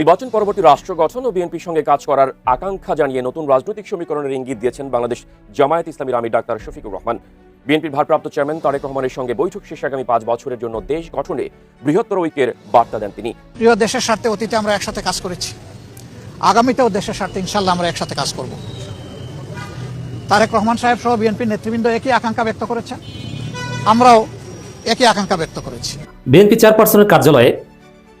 নির্বাচন পরবর্তী রাষ্ট্র গঠন ও বিএনপির সঙ্গে কাজ করার আকাঙ্ক্ষা জানিয়ে নতুন রাজনৈতিক সমীকরণের ইঙ্গিত দিয়েছেন বাংলাদেশ জামায়াত ইসলামীর আমির ডাক্তার শফিকুর রহমান। বিএনপির ভারপ্রাপ্ত চেয়ারম্যান তারেক রহমানের সঙ্গে বৈঠক শেষে আগামী পাঁচ বছরের জন্য দেশ গঠনে বৃহত্তর ঐক্যের বার্তা দেন তিনি। প্রিয় দেশের স্বার্থে অতীতে আমরা একসাথে কাজ করেছি। আগামীতেও দেশের স্বার্থে ইনশাল্লাহ আমরা একসাথে কাজ করব। তারেক রহমান সাহেব সহ বিএনপির নেতৃবৃন্দ একই আকাঙ্ক্ষা ব্যক্ত করেছেন। আমরাও একই আকাঙ্ক্ষা ব্যক্ত করেছি। বিএনপি চেয়ারপারসনের কার্যালয়ে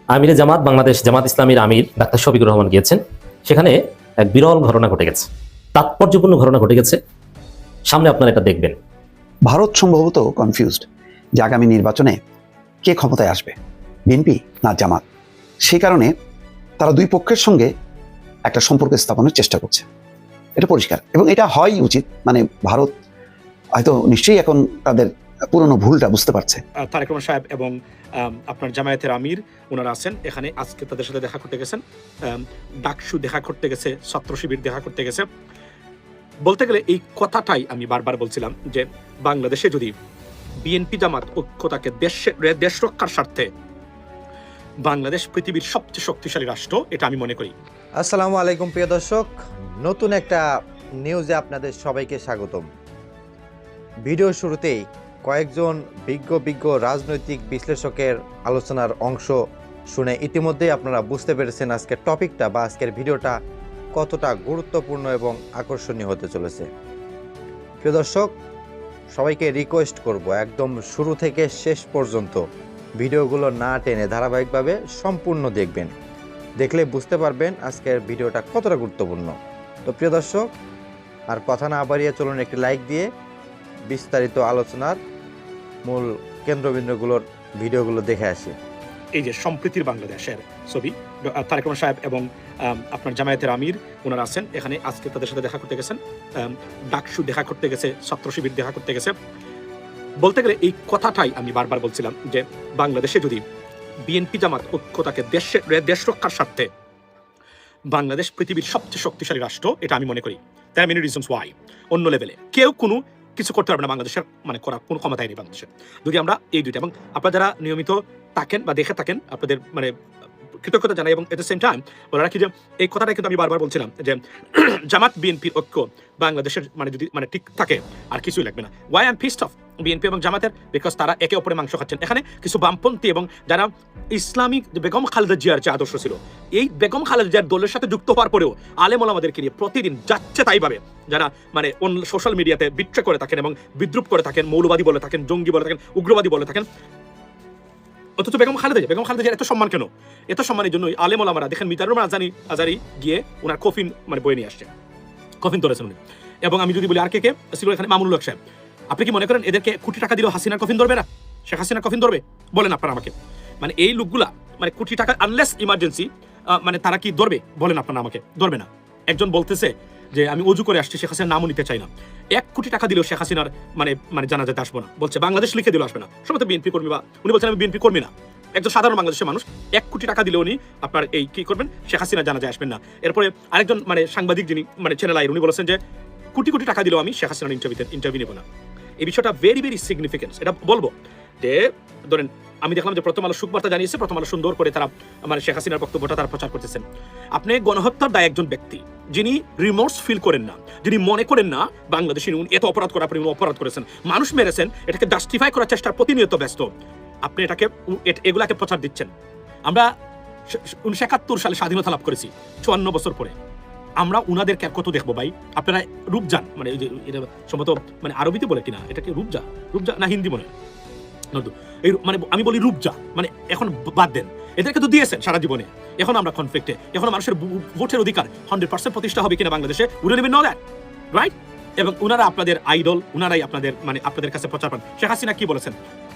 আমিরে জামাত, বাংলাদেশ জামাত ইসলামীর আমির ডাক্তার শফিকুর রহমান গিয়েছেন। সেখানে এক বিরল ঘটনা ঘটে গেছে। তাৎপর্যপূর্ণ ঘটনা ঘটে গেছে। সামনে আপনারা এটা দেখবেন। ভারত সম্ভবত কনফিউজড যে আগামী নির্বাচনে কে ক্ষমতায় আসবে, বিএনপি না জামাত। সেই কারণে তারা দুই পক্ষের সঙ্গে একটা সম্পর্ক স্থাপনের চেষ্টা করছে। এটা পরিষ্কার। এবং এটা হয় উচিত। মানে ভারত হয়তো নিশ্চয়ই এখন তাদের পুরনো ভুলটা বুঝতে পারছে। তারেক রহমান সাহেব এবং আপনার জামায়াতের আমির ওনারা আছেন। এখানে আজকে তাদের সাথে দেখা করতে গেছেন। ডাকসু দেখা করতে গেছে ছাত্র শিবির দেখা করতে গেছে। বলতে গেলে এই কথাটাই আমি বারবার বলছিলাম যে বাংলাদেশে যদি বিএনপি জামাত ঐক্যতাকে দেশে দেশ রক্ষার স্বার্থে বাংলাদেশ পৃথিবীর সবচেয়ে শক্তিশালী রাষ্ট্র এটা আমি মনে করি। আসসালামু আলাইকুম প্রিয় দর্শক। নতুন একটা নিউজে আপনাদের সবাইকে স্বাগতম। ভিডিও শুরুতেই কয়েকজন বিজ্ঞ বিজ্ঞ রাজনৈতিক বিশ্লেষকের আলোচনার অংশ শুনে ইতিমধ্যেই আপনারা বুঝতে পেরেছেন আজকের টপিকটা বা আজকের ভিডিওটা কতটা গুরুত্বপূর্ণ এবং আকর্ষণীয় হতে চলেছে। প্রিয় দর্শক, সবাইকে রিকোয়েস্ট করব একদম শুরু থেকে শেষ পর্যন্ত ভিডিওগুলো না টেনে ধারাবাহিকভাবে সম্পূর্ণ দেখবেন। দেখলে বুঝতে পারবেন আজকের ভিডিওটা কতটা গুরুত্বপূর্ণ। তো প্রিয় দর্শক, আর কথা না বাড়িয়ে চলুন একটি লাইক দিয়ে বিস্তারিত আলোচনার মূল কেন্দ্রবিন্দুগুলোর ভিডিওগুলো দেখে আসি। এই যে সম্প্রীতির বাংলাদেশের ছবি তারেক রহমান সাহেব এবং আপনার জামায়াতের আমির, ওনারা আছেন। এখানে আজকে তাদের সাথে দেখা করতে গেছেন। ডাকসু দেখা করতে গেছে, ছাত্র শিবির দেখা করতে গেছে। বলতে গেলে এই কথাটাই আমি বারবার বলছিলাম যে বাংলাদেশে যদি বিএনপি জামাত ঐক্যতাকে দেশে দেশ রক্ষার স্বার্থে বাংলাদেশ পৃথিবীর সবচেয়ে শক্তিশালী রাষ্ট্র, এটা আমি মনে করি। দ্যার মেনি রিজনস ওয়াই অন্য লেভেলে কেউ কোনো কিছু করতে পারবে না বাংলাদেশের মানে করার কোনো ক্ষমতাই নেই বাংলাদেশের। যদি আমরা এই দুইটা, এবং আপনারা যারা নিয়মিত থাকেন বা দেখে থাকেন, আপনাদের মানে কৃতজ্ঞতা জানাই, এবং এট দ্য সেম টাইম বলে রাখি যে, এই কথাটা কিন্তু আমি বারবার বলছিলাম যে, জামাত বিএনপির ঐক্য বাংলাদেশের মানে যদি মানে ঠিক থাকে, আর কিছুই লাগবে না। ওয়াই এম ফিস্ট অফ বিএনপি এবং জামাতের বিকজ তারা একে অপরের মাংস খাচ্ছেন। এখানে কিছু বামপন্থী এবং যারা ইসলামিক বেগম খালেদা জিয়ার যে আদর্শ ছিল, এই বেগম খালেদা জিয়ার দলের সাথে যুক্ত হওয়ার পরেও আলেম ওলামাদেরকে নিয়ে প্রতিদিন যাচ্ছে তাই ভাবে। যারা মানে অন্য সোশ্যাল মিডিয়াতে বিট্রে করে থাকেন এবং বিদ্রুপ করে থাকেন, মৌলবাদী বলে থাকেন, জঙ্গি বলে থাকেন, উগ্রবাদী বলে থাকেন, অথচ বেগম খালেদা জিয়া, বেগম খালেদা জিয়ার এত সম্মান কেন? এত সম্মানের জন্যই আলেম ওলামারা, দেখেন মিতার রহমান আজানি আজারি গিয়ে ওনার কফিন মানে বয়ে নিয়ে আসছে। কফিন ধরেছেন উনি। এবং আমি যদি বলি আর কে কে ছিল এখানে মামুনুল সাহেব। আপনি কি মনে করেন এদেরকে কোটি টাকা দিলেও হাসিনার কফিন ধরবে না? শেখ হাসিনার কফিন ধরবে? বলেন আপনারা আমাকে। মানে এই লোকগুলা মানে কোটি টাকা আনলেস ইমার্জেন্সি মানে তারা কি ধরবে? বলেন আপনারা আমাকে। ধরবে না। একজন বলতেছে যে, আমি অজু করে আসছি, শেখ হাসিনার নামও নিতে চাই না। এক কোটি টাকা দিলেও শেখ হাসিনার মানে মানে জানা যেতে আসব না। বলছে, বাংলাদেশ লিখে দিলেও আসবে না। সবাই তো বিএনপি কর্মী বা, উনি বলছেন, আমি বিএনপি কর্মী না। একজন সাধারণ বাংলাদেশের মানুষ, এক কোটি টাকা দিলে উনি আপনার এই কি করবেন? শেখ হাসিনা জানা যায় আসবেন না। এরপরে আরেকজন মানে সাংবাদিক যিনি মানে চ্যানেল আই উনি বলেছেন যে, কোটি কোটি টাকা দিলেও আমি শেখ হাসিনার ইন্টারভিউতে ইন্টারভিউ নেব না। এই বিষয়টা ভেরি ভেরি সিগনিফিকেন্স এটা বলব যে, ধরেন, আমি দেখলাম যে প্রথম আলো সুখবার্তা জানিয়েছে, প্রথম আলো সুন্দর করে তারা মানে শেখ হাসিনার বক্তব্যটা তারা প্রচার করতেছেন। আপনি গণহত্যার দায় একজন ব্যক্তি, যিনি রিমোর্স ফিল করেন না, যিনি মনে করেন না বাংলাদেশে উনি এত অপরাধ করার পরে উনি অপরাধ করেছেন। মানুষ মেরেছেন, এটাকে জাস্টিফাই করার চেষ্টার প্রতিনিয়ত ব্যস্ত। আপনি এটাকে এগুলাকে প্রচার দিচ্ছেন। আমরা উনিশশো একাত্তর সালে স্বাধীনতা লাভ করেছি, চুয়ান্ন বছর পরে। আমরা উনাদেরকে আর কত দেখব ভাই। আপনারা রূপজান মানে এটা সম্ভবত মানে আরবিতে বলে কিনা, এটাকে রূপজা রূপজা না হিন্দি মনে হয়? এই মানে আমি বলি রূপজা মানে এখন বাদ দেন। এদেরকে তো দিয়েছেন সারা জীবনে। এখন আমরা কনফ্লিক্টে এখন মানুষের ভোটের অধিকার হান্ড্রেড পার্সেন্ট প্রতিষ্ঠা হবে কিনা বাংলাদেশে উনি নেবেন নো রাইট এবং উনারা আপনাদের আইডল উনারাই আপনাদের মানে আপনাদের কাছে প্রচার পান। শেখ হাসিনা কি বলেছেন?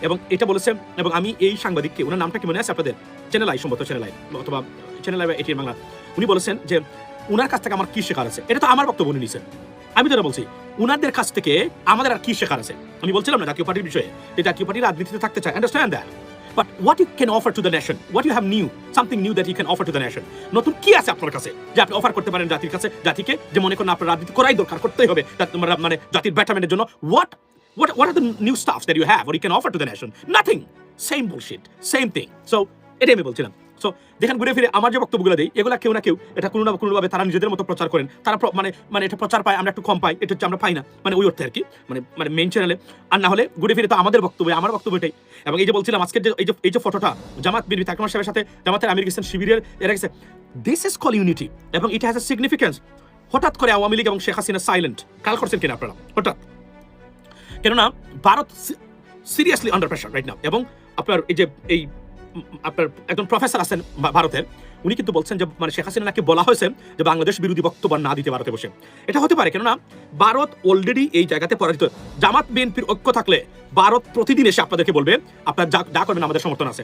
এবং এটা বলেছেন, এবং আমি এই সাংবাদিককে ওনার নামটা কি মনে আছে আপনাদের? চ্যানেল আই সম্ভবত চ্যানেল আই অথবা চ্যানেল আই বা এটিএন বাংলা উনি বলেছেন যে উনার কাছ থেকে আমার কি শেখার আছে? এটা তো আমার বক্তব্য উনি নিছেন। আমি যেটা বলছি, উনাদের কাছ থেকে আমাদের আর কি শেখার আছে? আমি বলছিলাম না জাতীয় পার্টির বিষয়ে, যে জাতীয় পার্টি রাজনীতিতে থাকতে চায়। Understand that but what you can offer to the nation what you have new something new that you can offer to the nation নতুন কি আছে আপনার কাছে যে আপনি অফার করতে পারেন জাতির কাছে? জাতিকে যে মনে করেন আপনার রাজনীতি করাই দরকার, করতেই হবে মানে জাতির ব্যাটারমেন্টের জন্য। What what what are the new stuffs that you have or you. Same. So, এটাই আমি বলছিলাম। সো দেখেন ঘুরে ফিরে আমার যে বক্তব্যগুলো দিই, এগুলা কেউ না কেউ, এটা কোনো না কোনোভাবে তারা নিজেদের মতো প্রচার করেন। তারা মানে মানে এটা প্রচার পায়, আমরা একটু কম পাই, এটা হচ্ছে আমরা পাই না। মানে ওই অর্থে আর কি। মানে মানে মেইন চ্যানেলে আর না হলে ঘুরে ফিরে তো আমাদের বক্তব্য, আমার বক্তব্য এটাই। এবং এই যে বলছিলাম, আজকের যে এই যে এই যে ফটোটা জামাত বিরবি তাকমা সাহেবের সাথে, জামাতের আমির গেছেন শিবিরের এরা গেছে। দিস ইজ কল ইউনিটি এবং ইট হ্যাজ এ সিগনিফিকেন্স হঠাৎ করে আওয়ামী লীগ এবং শেখ হাসিনা সাইলেন্ট কাল করছেন কিনা আপনারা? হঠাৎ। কেননা, Bharat seriously under pressure right now এবং আপনার এই যে এই আপনার একজন প্রফেসর আছেন ভারতের উনি কিন্তু বলছেন যে মানে শেখ হাসিনা নাকি বলা হয়েছে যে, বাংলাদেশ বিরোধী বক্তব্য না দিতে ভারতে বসে। এটা হতে পারে, কেননা ভারত অলরেডি এই জায়গাতে পরাজিত। জামাত বিএনপির ঐক্য থাকলে ভারত প্রতিদিন এসে আপনাদেরকে বলবে, আপনার যা যা করবেন আমাদের সমর্থন আছে।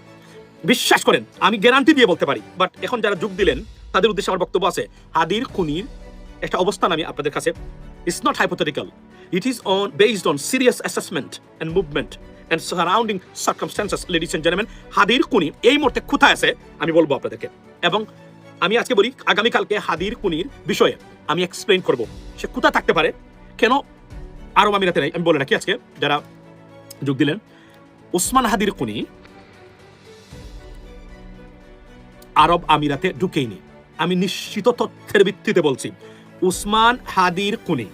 বিশ্বাস করেন, আমি গ্যারান্টি দিয়ে বলতে পারি বাট এখন যারা যোগ দিলেন, তাদের উদ্দেশ্যে আমার বক্তব্য আছে, হাদির খুনির একটা অবস্থান আমি আপনাদের কাছে it's not hypothetical it is on based on serious assessment and movement and surrounding circumstances ladies and gentleman হাদির কুনি, এই মুহূর্তে কোথায় আছে? আমি বলব আপনাদেরকে। এবং আমি আজকে বলি, আগামীকালকে হাদির কুনির বিষয়ে আমি এক্সপ্লেইন করব। সে কোথায় থাকতে পারে? কেন আরব আমিরাতে নাই? আমি বলে রাখি আজকে, যারা যোগ দিলেন ওসমান হাদির কুনি আরব আমিরাতে ঢুকেইনি। আমি নিশ্চিত তথ্যের ভিত্তিতে বলছি, উসমান হাদির কুনি,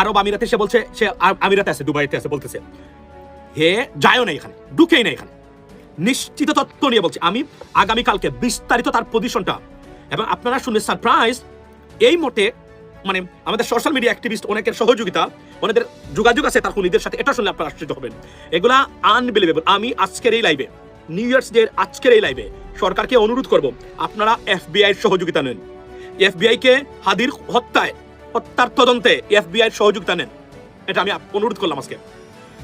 আরব আমিরাতে সে বলছে, সে আমিরাতে আছে, দুবাইতে আছে, বলতেছে। হে, যায়ও না এখানে, ঢুকেই না এখানে। নিশ্চিত তত্ত্ব নিয়ে বলছি, আমি আগামীকালকে বিস্তারিত তার পজিশনটা এবং আপনারা শুনে সারপ্রাইজ এই মতে মানে আমাদের সোশ্যাল মিডিয়া অ্যাক্টিভিস্ট অনেকের সহযোগিতা অনেকের যোগাযোগ আছে তার খুনিদের সাথে, এটা শুনলে আপনারা আশ্চর্য হবেন। এগুলা আনবিলিভেবল আমি আজকের এই লাইভে নিউ ইয়ার্স ডে আজকের এই লাইভে সরকারকে অনুরোধ করব, আপনারা এফবিআই সহযোগিতা নেন। এফবিআই কে হাদির হত্যায় হত্যার তদন্তে এফবিআই সহযোগিতা নেন। এটা আমি অনুরোধ করলাম আজকে।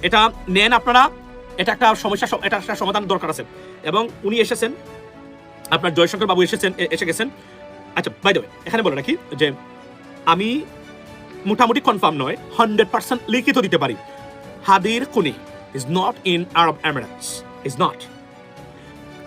এটা নেন আপনারা, এটা একটা সমস্যা, এটা একটা সমাধান দরকার আছে। এবং উনি এসেছেন, আপনার জয়শঙ্কর বাবু এসেছেন এসে গেছেন। আচ্ছা বাই দ্য এখানে বলে রাখি যে আমি মোটামুটি কনফার্ম নয় হান্ড্রেড পার্সেন্ট লিখিত দিতে পারি। হাদির কুনি is not in Arab Emirates is not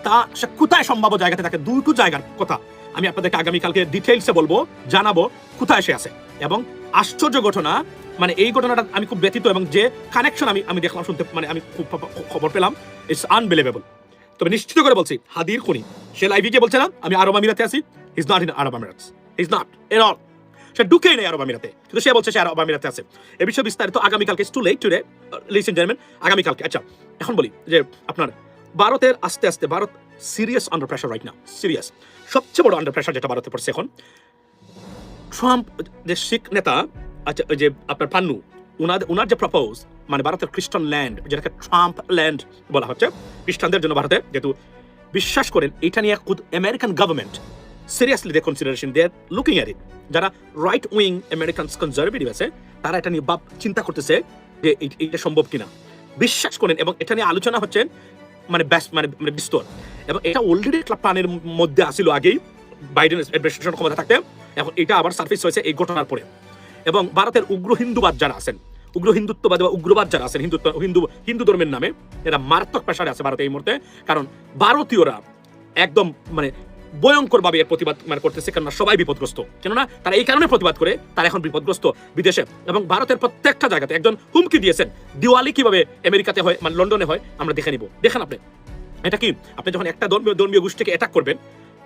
তা সে কোথায় সম্ভাব্য জায়গাতে থাকে দুটো জায়গার কথা আমি আপনাদেরকে আগামীকালকে ডিটেলসে বলব, জানাব, কোথায় সে আছে। এবং আশ্চর্য ঘটনা মানে এই ঘটনাটা আমি খুব ব্যথিত এবং যে কানেকশন আমি আমি দেখলাম, শুনতে মানে আমি খুব খবর পেলাম ইটস আনবিলিভেবল তবে নিশ্চিত করে বলছি, হাদির খুনি, সে লাইভে গিয়ে বলছে না, আমি আরব আমিরাতে আছি is not in Arab Emirates is not এর অল সে ঢুকেই নেই আরব আমিরাতে, কিন্তু সে বলছে সে আরব আমিরাতে আছে। এ বিষয়ে বিস্তারিত আগামীকালকে too late today listen gentleman আগামীকালকে আচ্ছা এখন বলি যে আপনার ভারতের আস্তে আস্তে, Bharat serious under pressure right now serious সবচেয়ে বড় আন্ডার প্রেশার যেটা ভারতে পড়ছে এখন ট্রাম্প যে শিখ নেতা আচ্ছা ওই যে আপনার পান্নু ওনার ওনার যে প্রপোজ মানে ভারতের খ্রিস্টান ল্যান্ড যেটাকে ট্রাম্প ল্যান্ড বলা হচ্ছে, খ্রিস্টানদের জন্য ভারতে, যেহেতু বিশ্বাস করেন এটা নিয়ে খুদ American government seriously they consideration they looking at it যারা রাইট উইং আমেরিকান কনজারভেটিভ আছে, তারা এটা নিয়ে ভাব, চিন্তা করতেছে যে এইটা সম্ভব কিনা। বিশ্বাস করেন, এবং এটা নিয়ে আলোচনা হচ্ছে মানে ব্যাস মানে মানে বিস্তর। এবং এটা অলরেডি একটা প্ল্যানের মধ্যে আসিল আগেই বাইডেন অ্যাডমিনিস্ট্রেশন ক্ষমতা থাকতে, এখন এটা আবার সার্ফেস হয়েছে এই ঘটনার পরে। এবং ভারতের উগ্র হিন্দুবাদ যারা আছেন, উগ্র হিন্দুত্ববাদ বা উগ্রবাদ যারা আছেন, হিন্দুত্ব, হিন্দু হিন্দু ধর্মের নামে, এরা মারাত্মক প্রেশারে আছে ভারতে এই মুহূর্তে। কারণ ভারতীয়রা একদম মানে ভয়ঙ্কর ভাবে এর প্রতিবাদ মানে করতেছে, কেননা সবাই বিপদগ্রস্ত। কেননা তারা এই কারণে প্রতিবাদ করে, তারা এখন বিপদগ্রস্ত বিদেশে। এবং ভারতের প্রত্যেকটা জায়গাতে একজন হুমকি দিয়েছেন, দিওয়ালি কীভাবে আমেরিকাতে হয় মানে লন্ডনে হয়, আমরা দেখে নিব। দেখেন আপনি, এটা কি? আপনি যখন একটা ধর্মীয় ধর্মীয় গোষ্ঠীকে অ্যাটাক করবেন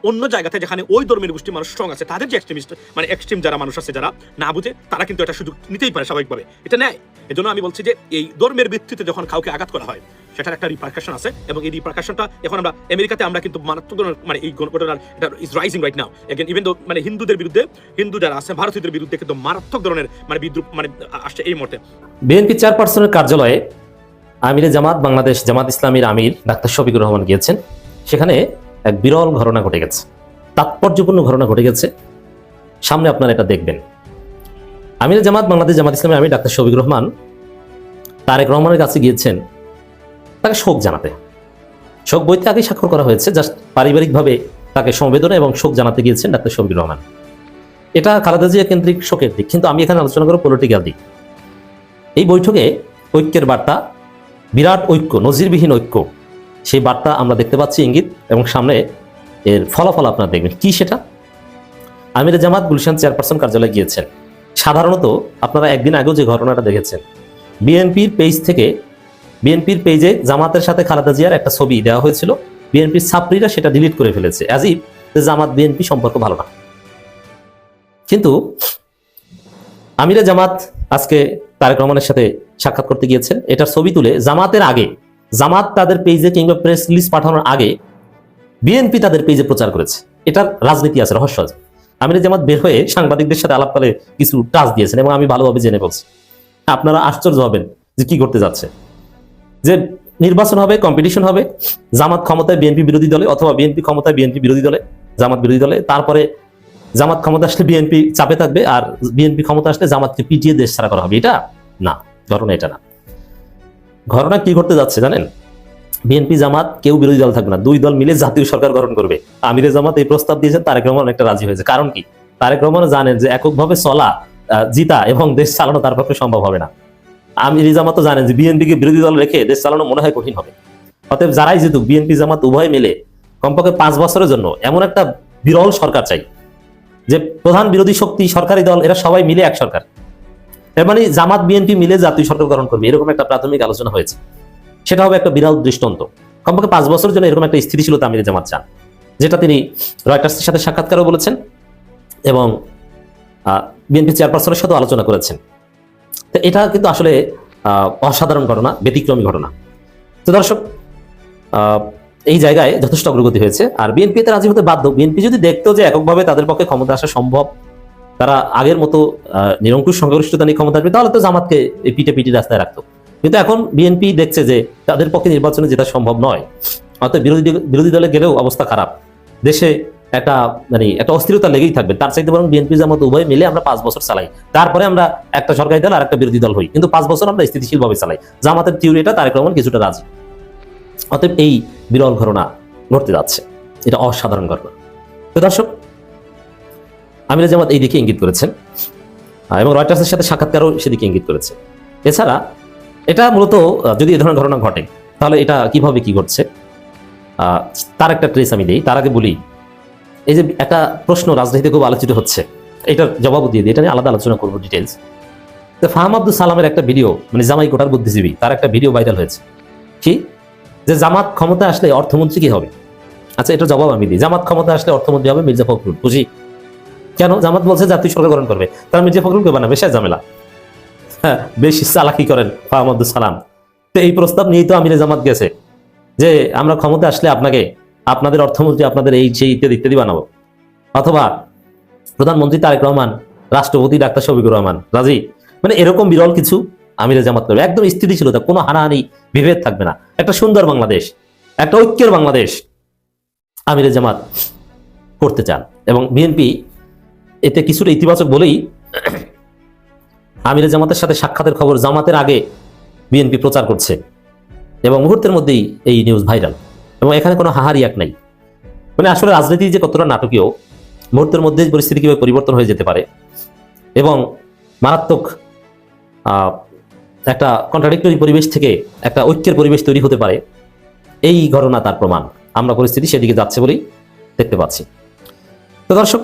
অন্য জায়গাতে যেখানে ওই ধর্মের গোষ্ঠী মানুষ স্ট্রং আছে, তাদের যে এক্সট্রিমিস্ট মানে এক্সট্রিম যারা মানুষ আছে যারা না বুঝে, তারা কিন্তু এটা সুযোগ নিতেই পারে স্বাভাবিকভাবে। এটা নেয় এজন্য আমি বলছি যে এই ধর্মের ভিত্তিতে যখন কাউকে আঘাত করা হয়, সেটার একটা রিপার্কাশন আছে এবং এই রিপার্কাশনটা এখন আমরা আমেরিকাতে আমরা কিন্তু মারাত্মক ধরনের মানে এই ঘটনার এটা is rising right now again even though মানে হিন্দুদের বিরুদ্ধে, হিন্দু যারা আছে, ভারতীয়দের বিরুদ্ধে কিন্তু মারাত্মক ধরনের মানে বিদ্রুপ মানে আসছে এই মুহূর্তে। বিএনপি চেয়ারপারসনের কার্যালয়ে আমিরে জামাত, বাংলাদেশ জামাত ইসলামীর আমির ডাক্তার শফিকুর রহমান গিয়েছেন। সেখানে এক বিরল ঘটনা ঘটে গেছে। তাৎপর্যপূর্ণ ঘটনা ঘটে গেছে। সামনে আপনারা এটা দেখবেন। আমিরে জামাত, বাংলাদেশ জামাত ইসলামীর আমি ডাক্তার শফিকুর রহমান তারেক রহমানের কাছে গিয়েছেন তাকে শোক জানাতে। শোক বইতে আগেই স্বাক্ষর করা হয়েছে, জাস্ট পারিবারিকভাবে তাকে সমবেদনা এবং শোক জানাতে গিয়েছেন ডাক্তার শফিকুর রহমান। এটা খালেদা জিয়া কেন্দ্রিক শোকের দিক, কিন্তু আমি এখানে আলোচনা করব পলিটিক্যাল দিক। এই বৈঠকে ঐক্যের বার্তা, বিরাট ঐক্য, নজিরবিহীন ঐক্য সেই বার্তা আমরা দেখতে পাচ্ছি ইঙ্গিত এবং সামনে এর ফলাফল আপনারা দেখবেন। কি সেটা? আমির জামাত গুলশান চেয়ারপারসন কার্যালয়ে গিয়েছেন। সাধারণত আপনারা একদিন আগেও যে ঘটনাটা দেখেছেন, বিএনপির পেজ থেকে, বিএনপির পেজে জামাতের সাথে খালেদা জিয়ার একটা ছবি দেওয়া হয়েছিল। বিএনপির ছাত্রীরা সেটা ডিলিট করে ফেলেছে। অ্যাজ ইফ জামাত বিএনপি সম্পর্ক ভালো না। কিন্তু আমিরা জামাত আজকে তারেক রহমানের সাথে সাক্ষাৎ করতে গিয়েছেন। এটার ছবি তুলে জামাতের আগে জামাত তাদের পেজে কিংবা প্রেস লিস্ট পাঠানোর আগে বিএনপি তাদের পেজে প্রচার করেছে। এটার রাজনীতি আছে, রহস্য আছে। আমিরে জামাত বের হয়ে সাংবাদিকদের সাথে আলাপ করে কিছু টাচ দিয়েছেন এবং আমি ভালোভাবে জেনে বলছি। আপনারা আশ্চর্য হবেন যে কি করতে যাচ্ছে। যে নির্বাচন হবে কম্পিটিশন হবে, জামাত ক্ষমতায় বিএনপি বিরোধী দলে অথবা বিএনপি ক্ষমতায় বিএনপি বিরোধী দলে, জামাত বিরোধী দলে, তারপরে জামাত ক্ষমতা আসলে বিএনপি চাপে থাকবে আর বিএনপি ক্ষমতা আসলে জামাতকে পিটিয়ে দেশ ছাড়া করা হবে। এটা না, ঘটনা এটা না। ঘটনা কি ঘটতে যাচ্ছে জানেন? বিএনপি, জামাত, কেউ বিরোধী দল থাকবে না। দুই দল মিলে জাতীয় সরকার গঠন করবে। আমিরে জামাত এই প্রস্তাব দিয়েছেন, তারেক রহমান অনেকটা রাজি হয়েছে। কারণ কি? তারেক রহমান জানেন যে এককভাবে চলা জিতা এবং দেশ চালানো তার পক্ষে সম্ভব হবে না। আমির জামাত তো জানেন যে বিএনপিকে বিরোধী দল রেখে দেশ চালানো মনে হয় কঠিন হবে। অতএব যারাই জিতুক, বিএনপি, জামাত উভয় মিলে কমপক্ষে পাঁচ বছরের জন্য এমন একটা বিরল সরকার চাই, যে প্রধান বিরোধী শক্তি সরকারি দল, এরা সবাই মিলে এক সরকার। এর মানে জামাত বিএনপি মিলে জাতীয় সরকার গঠন করবে। এরকম একটা প্রাথমিক আলোচনা হয়েছে। সেটা হবে একটা বিরাট দৃষ্টান্ত। কমপক্ষে পাঁচ বছরের জন্য এরকম একটা স্থিতিশীলতা আমির জামাত চান। যেটা তিনি রয়টার্সের সাথে সাক্ষাৎকারও বলেছেন এবং বিএনপি চেয়ারপারসনের সাথেও আলোচনা করেছেন। তো এটা কিন্তু আসলে অসাধারণ ঘটনা, ব্যতিক্রমী ঘটনা। তো দর্শক এই জায়গায় যথেষ্ট অগ্রগতি হয়েছে। আর বিএনপিতে রাজি হতে বাধ্য। বিএনপি যদি দেখতো যে এককভাবে তাদের পক্ষে ক্ষমতা আসা সম্ভব তারা আগের মতো নিরঙ্কুশ সংখ্যাগরিষ্ঠতা নিয়ে ক্ষমতা আসবে, তাহলে তো জামাতকে এই পিঠে পিঠে রাস্তায় রাখতো। কিন্তু এখন বিএনপি দেখছে যে তাদের পক্ষে নির্বাচনে যেটা সম্ভব নয়, অর্থাৎ বিরোধী বিরোধী দলে গেলেও অবস্থা খারাপ। দেশে একটা মানে একটা অস্থিরতা লেগেই থাকবে। তার চাইতে বরং বিএনপি জামাত উভয় মিলে আমরা পাঁচ বছর চালাই। তারপরে আমরা একটা সরকারি দল আর একটা বিরোধী দল হই। কিন্তু পাঁচ বছর আমরা স্থিতিশীলভাবে চালাই। জামাতের থিওরিটা তারেক রহমান কিছুটা রাজি। অতএব এই বিরল ঘটনা ঘটতে যাচ্ছে। এটা অসাধারণ ঘটনা। তো দর্শক আমির জামাত এই দিকে ইঙ্গিত করেছেন এবং রয়টার্সের সাথে সাক্ষাৎকারও সেদিকে ইঙ্গিত করেছে। এছাড়া এটা মূলত যদি এ ধরনের ঘটনা ঘটে, তাহলে এটা কীভাবে কি ঘটছে? তার একটা ট্রেস আমি দিই। তার আগে বলি, এই যে একটা প্রশ্ন রাজনীতিতে খুব আলোচিত হচ্ছে, এটার জবাব দিয়ে দিই। এটা নিয়ে আলাদা আলোচনা করব ডিটেলস তো ফাহাম আব্দুল সালামের একটা ভিডিও মানে জামাই কোটার বুদ্ধিজীবী, তার একটা ভিডিও ভাইরাল হয়েছে। কি? যে জামাত ক্ষমতা আসলে অর্থমন্ত্রী কি হবে? আচ্ছা এটা জবাব আমি দিই। জামাত ক্ষমতা আসলে অর্থমন্ত্রী হবে মির্জা ফখরুল। বুঝি? কেন? জামাত বলছে জাতীয় সরকার গঠন করবে। তারা মির্জা ফখরুলকে বানাবে সে ঝামেলা। হ্যাঁ বেশি চালাকি করেন ফাহাম সালাম। তো এই প্রস্তাব নিয়েই তো আমিরে জামাত গেছে, যে আমরা ক্ষমতা আসলে আপনাকে, আপনাদের অর্থমন্ত্রী, আপনাদের এই সেই ইত্যাদি ইত্যাদি বানাবো। অথবা প্রধানমন্ত্রী তারেক রহমান, রাষ্ট্রপতি ডাক্তার শফিকুর রহমান, রাজি? মানে এরকম বিরল কিছু আমিরে জামাত করবে। একদম স্থিতিশীলতা, কোনো হানাহানি, বিভেদ থাকবে না। একটা সুন্দর বাংলাদেশ, একটা ঐক্যের বাংলাদেশ আমিরে জামাত করতে চান। এবং বিএনপি এতে কিছুটা ইতিবাচক বলেই আমিরে জামাতের সাথে সাক্ষাতের খবর জামাতের আগে বিএনপি প্রচার করছে এবং মুহূর্তের মধ্যেই এই নিউজ ভাইরাল এবং এখানে কোনো হাহারি এক নাই। মানে আসলে রাজনীতি যে কতটা নাটকীয়, মুহূর্তের মধ্যে পরিস্থিতি কীভাবে পরিবর্তন হয়ে যেতে পারে এবং মারাত্মক একটা কন্ট্রাডিক্টরি পরিবেশ থেকে একটা ঐক্যের পরিবেশ তৈরি হতে পারে, এই ঘটনা তার প্রমাণ। আমরা পরিস্থিতি সেদিকে যাচ্ছে বলেই দেখতে পাচ্ছি। তো দর্শক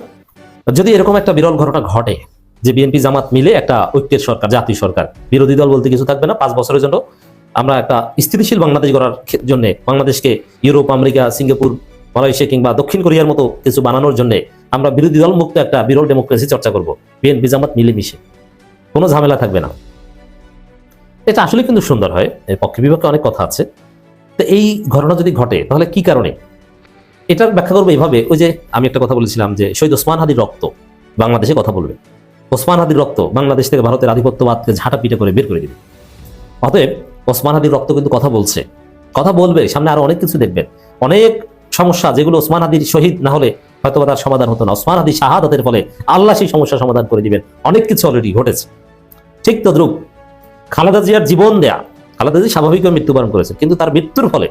যদি এরকম একটা বিরল ঘটনা ঘটে যে বিএনপি জামাত মিলে একটা ঐক্যের সরকার জাতীয় সরকার, বিরোধী দল বলতে কিছু থাকবে না, পাঁচ বছরের জন্য আমরা একটা স্থিতিশীল বাংলাদেশ গড়ার জন্য, বাংলাদেশকে ইউরোপ, আমেরিকা, সিঙ্গাপুর, মালয়েশিয়া কিংবা দক্ষিণ কোরিয়ার মতো কিছু বানানোর জন্য আমরা বিরোধী দল মুক্ত একটা বিরল ডেমোক্রেসি চর্চা করব। বিএনপি জামাত মিলেমিশে, কোনো ঝামেলা থাকবে না। এটা আসলে কিন্তু সুন্দর হয়, এর পক্ষে বিপক্ষে অনেক কথা আছে। তো এই ঘটনা যদি ঘটে, তাহলে কি কারণে? এটার ব্যাখ্যা করব এইভাবে, ওই যে আমি একটা কথা বলেছিলাম যে শহীদ ওসমান হাদির রক্ত বাংলাদেশে কথা বলবে। ওসমান হাদির রক্ত বাংলাদেশ থেকে ভারতের আধিপত্যবাদকে ঝাঁটা পিটে করে বের করে দিবে। অতএব ওসমান হাদির রক্ত কিন্তু কথা বলছে। কথা বলবে, সামনে আরও অনেক কিছু দেখবেন। অনেক সমস্যা যেগুলো ওসমান হাদির শহীদ না হলে হয়তো তার সমাধান হতো না। ওসমান হাদির শাহাদাতের ফলে আল্লাহ সেই সমস্যার সমাধান করে দিবেন। অনেক কিছু অলরেডি ঘটেছে। ঠিক তদ্রুপ, খালেদা জিয়ার জীবন দেয়া, খালেদা জি স্বাভাবিকভাবে মৃত্যুবরণ করেছে, কিন্তু তার মৃত্যুর ফলে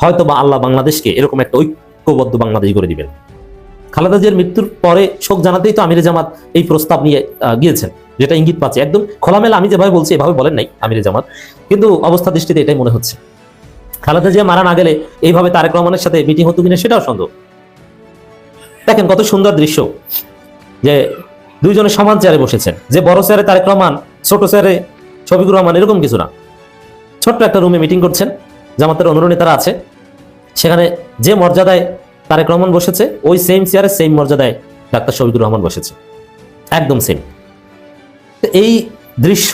হয়তো বা আল্লাহ বাংলাদেশকে এরকম একটা ঐক্যবদ্ধ বাংলাদেশ করে দিবেন। খালেদা জিয়ার মৃত্যুর পরে শোক জানাতেই তো আমিরে জামাত এই প্রস্তাব নিয়ে গিয়েছেন, যেটা ইঙ্গিত পাচ্ছে। একদম খোলামেলা, আমি যেভাবে বলছি এভাবে বলেন নাই আমিরে জামাত। কিন্তু অবস্থা দৃষ্টিতে এটাই মনে হচ্ছে। খালেদা জিয়া মারা না গেলে এইভাবে তারেক রহমানের সাথে মিটিং হতো কিনা সেটাও সন্দেহ। দেখেন কত সুন্দর দৃশ্য যে দুইজনে সমান চেয়ারে বসেছেন, যে বড় চেয়ারে তারেক রহমান, ছোট চেয়ারে শফিকুর রহমান, এরকম কিছু না। ছোট্ট একটা রুমে মিটিং করছেন, জামাতের অনুরণী তারা আছে। সেখানে যে মর্যাদায় তারেক রহমান বসেছে, ওই সেম চেয়ারে সেম মর্যাদায় ডাক্তার শফিকুর রহমান বসেছে। একদম সেম এই দৃশ্য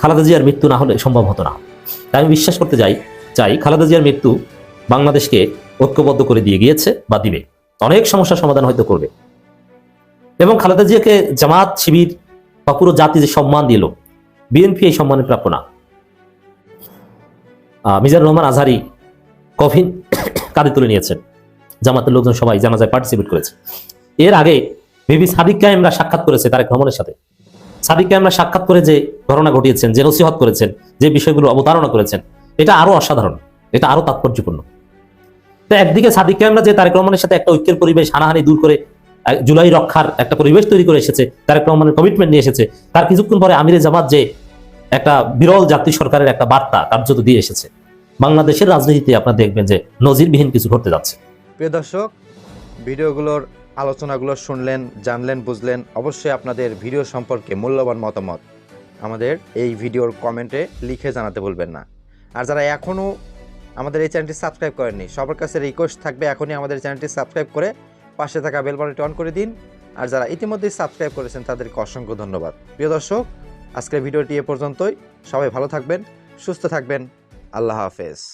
খালেদা জিয়ার মৃত্যু না হলে সম্ভব হতো না। তাই আমি বিশ্বাস করতে যাই, চাই খালেদা জিয়ার মৃত্যু বাংলাদেশকে ঐক্যবদ্ধ করে দিয়ে গিয়েছে বা দিবে। অনেক সমস্যার সমাধান হয়তো করবে। এবং খালেদা জিয়াকে জামাত, শিবির বা পুরো জাতি যে সম্মান দিল, বিএনপি এই সম্মানের প্রাপ্য না। মিজানুর রহমান আজহারি কফিন কাঁধে তুলে নিয়েছেন। জামাতের লোকজন সবাই জানাজায় পার্টিসিপেট করেছে। এর আগে বিবি সাদিক কায়েমরা সাক্ষাৎ করেছে তারেক রহমানের সাথে। সাদিক কায়েমরা সাক্ষাৎ করে যে ঘটনা ঘটিয়েছেন, যে নসিহত করেছেন, যে বিষয়গুলো অবতারণা করেছেন, এটা আরও অসাধারণ, এটা আরও তাৎপর্যপূর্ণ। তো একদিকে সাদিক কায়েমরা যে তারেক রহমানের সাথে একটা ঐক্যের পরিবেশ, হানাহানি দূর করে জুলাই রক্ষার একটা পরিবেশ তৈরি করে এসেছে, তারেক রহমানের কমিটমেন্ট নিয়ে এসেছে, তার কিছুক্ষণ পরে আমিরে জামাত যে একটা বিরল জাতীয় সরকারের একটা বার্তা কার্যত দিয়ে এসেছে বাংলাদেশের রাজনীতিতে আপনারা দেখবেন যে নজিরবিহীন কিছু ঘটতে যাচ্ছে। প্রিয় দর্শক, ভিডিওগুলোর আলোচনাগুলো শুনলেন, জানলেন, বুঝলেন, অবশ্যই আপনাদের ভিডিও সম্পর্কে মূল্যবান মতামত আমাদের এই ভিডিওর কমেন্টে লিখে জানাতে ভুলবেন না। আর যারা এখনও আমাদের এই চ্যানেলটি সাবস্ক্রাইব করেননি, সবার কাছে রিকোয়েস্ট থাকবে এখনই আমাদের চ্যানেলটি সাবস্ক্রাইব করে পাশে থাকা বেল বাটনটি অন করে দিন। আর যারা ইতিমধ্যেই সাবস্ক্রাইব করেছেন, তাদেরকে অসংখ্য ধন্যবাদ। প্রিয় দর্শক, আজকের ভিডিওটি এ পর্যন্তই। সবাই ভালো থাকবেন, সুস্থ থাকবেন। আল্লাহ হাফেজ।